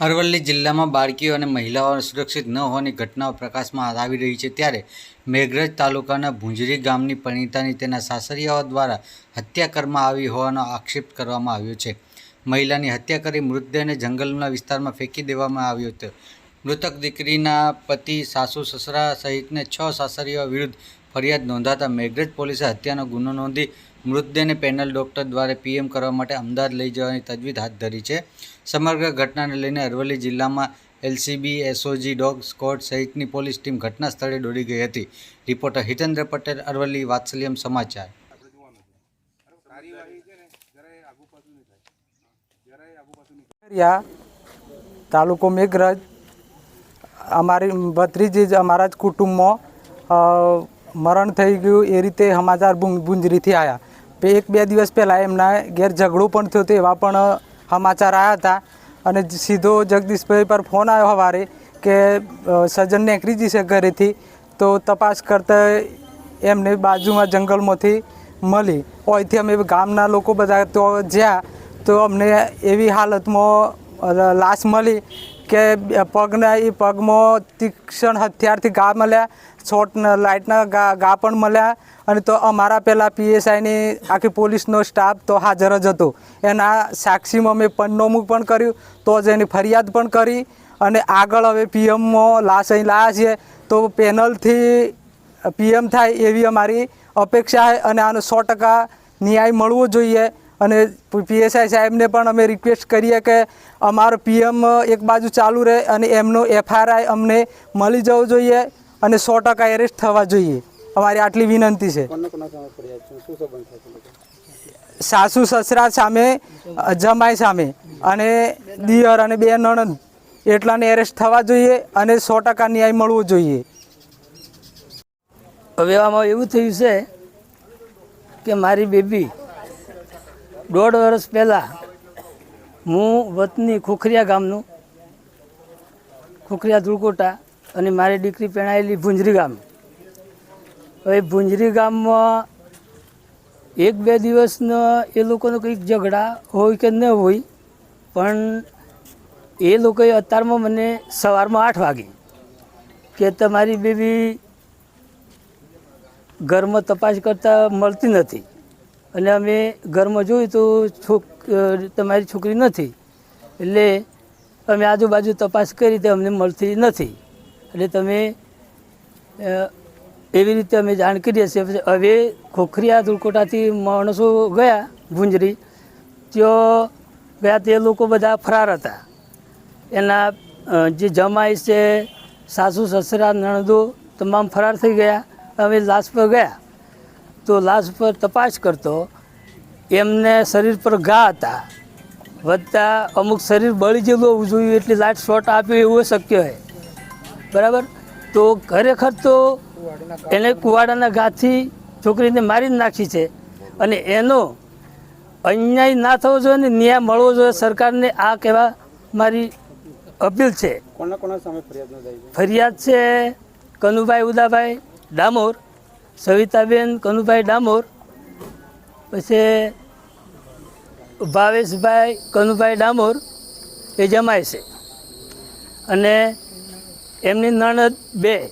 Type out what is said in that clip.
અરવલ્લી જિલ્લામાં બાળકીઓ અને મહિલાઓ સુરક્ષિત ન હોવાની ઘટનાઓ પ્રકાશમાં આવી રહી છે ત્યારે મેઘરજ તાલુકાના ભુંજરી ગામની પરિણીતાની તેના સાસરિયાઓ દ્વારા હત્યા કરવામાં આવી હોવાનો આક્ષેપ કરવામાં આવ્યો છે. મહિલાની હત્યા કરી મૃતદેહને જંગલના વિસ્તારમાં ફેંકી દેવામાં આવ્યો હતો. મૃતક દીકરીના પતિ, સાસુ, સસરા સહિતને છ સાસરીઓ વિરુદ્ધ ફરિયાદ નોંધાતા મેઘરજ પોલીસે હત્યાનો ગુનો નોંધી મૃતદેહને પેનલ ડોક્ટર દ્વારા પીએમ કરવા માટે અમદાવાદ લઈ જવાની તજવીજ હાથ ધરી છે. સમગ્ર ઘટનાને લઈને અરવલ્લી જિલ્લામાં એલસીબી, એસઓજી, ડોગ સ્કોડ સહિતની પોલીસ ટીમ ઘટના સ્થળે દોડી ગઈ હતી. રિપોર્ટર હિતેન્દ્ર પટેલ, અરવલ્લી વાત્સલ્યમ સમાચાર. તાલુકો મેઘરજ, અમારી ભત્રીજી જ અમારા જ કુટુંબમાં મરણ થઈ ગયું એ રીતે સમાચાર ભુંજરીથી આવ્યા એક બે દિવસ પહેલાં એમના ઘેર ઝઘડો પણ થયો હતો, એવા પણ સમાચાર આવ્યા હતા. અને સીધો જગદીશભાઈ પર ફોન આવ્યો સવારે કે સજ્જન નીકળી જશે ઘરેથી, તો તપાસ કરતા એમને બાજુમાં જંગલમાંથી મળી. અહીંથી અમે ગામના લોકો બધા તો જ્યાં, તો અમને એવી હાલતમાં લાશ મળી કે પગને એ પગમાં તીક્ષણ હથિયારથી ઘા મળ્યા શોર્ટ લાઇટના ઘા પણ મળ્યા અને તો અમારા પહેલાં પીએસઆઈની આખી પોલીસનો સ્ટાફ તો હાજર જ હતો. એના સાક્ષીમાં અમે પન્નોમું પણ કર્યું, તો જ એની ફરિયાદ પણ કરી અને આગળ હવે પીએમમાં લાશ અહીં લાયા છીએ. તો પેનલથી પીએમ થાય એવી અમારી અપેક્ષા છે અને આનો સો ટકા ન્યાય મળવો જોઈએ. અને પીએસઆઈ સાહેબને પણ અમે રિક્વેસ્ટ કરીએ કે અમારો પીએમ એક બાજુ ચાલુ રહે અને એમનો એફઆરઆઈ અમને મળી જવો જોઈએ અને સો ટકા એરેસ્ટ થવા જોઈએ. અમારી આટલી વિનંતી છે. સાસુ સસરા સામે જમાઈ સામે અને દિયર અને બે નણંદ એટલાને એરેસ્ટ થવા જોઈએ અને સો ટકા ન્યાય મળવો જોઈએ. હવે આમાં એવું થયું છે કે મારી બેબી દોઢ વર્ષ પહેલાં હું વતની ખુખરિયા ગામનું, ખુખરિયા ધુળકોટા અને મારી દીકરી પેણાયેલી ભુંજરી ગામ. હવે ભુંજરી ગામમાં એક બે દિવસનો એ લોકોનો કંઈક ઝઘડા હોય કે ન હોય, પણ એ લોકોએ અત્યારમાં મને સવારમાં આઠ વાગે કે તમારી બેબી ઘરમાં તપાસ કરતાં મળતી નથી. અને અમે ઘરમાં જોયું તો છોક તમારી છોકરી નથી. એટલે અમે આજુબાજુ તપાસ કરી તે અમને મળતી નથી. એટલે તમે એવી રીતે અમે જાણ કરીએ છીએ હવે ખોખરિયા ધુલકોટાથી માણસો ગયા ભૂંજરી. ત્યાં ગયા તે લોકો બધા ફરાર હતા. એના જે જમાઈ છે, સાસુ, સસરા, નણંદો તમામ ફરાર થઈ ગયા. અમે લાશ પર ગયા. તો લાશ પર તપાસ કરતો એમને શરીર પર ઘા હતા. વધતા અમુક શરીર બળી જેલું હોવું જોઈએ એટલે લાટ શોટ આપ્યો એવું શક્ય હોય. બરાબર? તો ખરેખર તો એને કુવાડાના ઘાથી છોકરીને મારી જ નાખી છે. અને એનો અન્યાય ના થવો જોઈએ ને ન્યાય મળવો જોઈએ સરકારને આ કહેવા મારી અપીલ છે? ફરિયાદ છે કનુભાઈ ઉદાભાઈ ડામોર. સવિતાબેન કનુભાઈ ડામોર પછી ભાવેશભાઈ કનુભાઈ ડામોર એ જમાય છે. અને એમની નણદ બે.